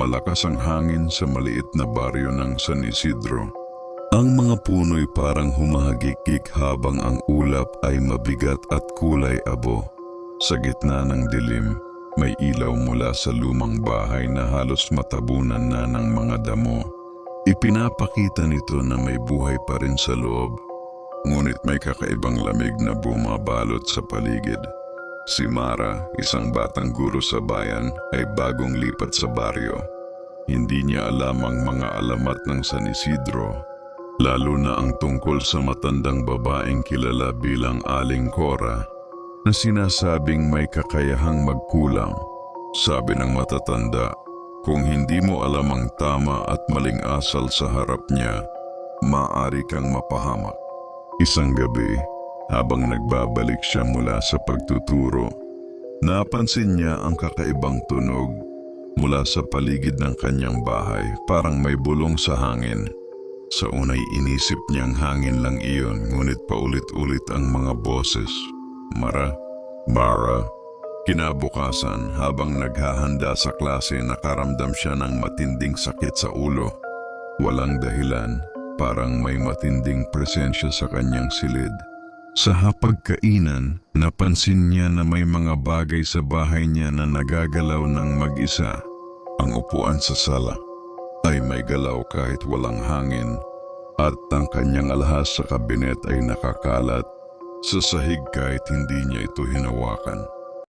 Malakas ang hangin sa maliit na baryo ng San Isidro. Ang mga puno'y parang humahagikik habang ang ulap ay mabigat at kulay abo. Sa gitna ng dilim, may ilaw mula sa lumang bahay na halos matabunan na ng mga damo. Ipinapakita nito na may buhay pa rin sa loob. Ngunit may kakaibang lamig na bumabalot sa paligid. Si Mara, isang batang guro sa bayan, ay bagong lipat sa baryo. Hindi niya alam ang mga alamat ng San Isidro, lalo na ang tungkol sa matandang babaeng kilala bilang Aling Cora na sinasabing may kakayahang magkulang. Sabi ng matatanda, kung hindi mo alam ang tama at maling asal sa harap niya, maaari kang mapahamak. Isang gabi, habang nagbabalik siya mula sa pagtuturo, napansin niya ang kakaibang tunog mula sa paligid ng kanyang bahay parang may bulong sa hangin. Sa unay inisip niyang hangin lang iyon ngunit paulit-ulit ang mga boses. Mara, Mara. Kinabukasan habang naghahanda sa klase nakaramdam siya ng matinding sakit sa ulo. Walang dahilan, parang may matinding presensya sa kanyang silid. Sa hapagkainan, napansin niya na may mga bagay sa bahay niya na nagagalaw ng mag-isa. Ang upuan sa sala ay may galaw kahit walang hangin at ang kanyang alahas sa kabinet ay nakakalat sa sahig kahit hindi niya ito hinawakan.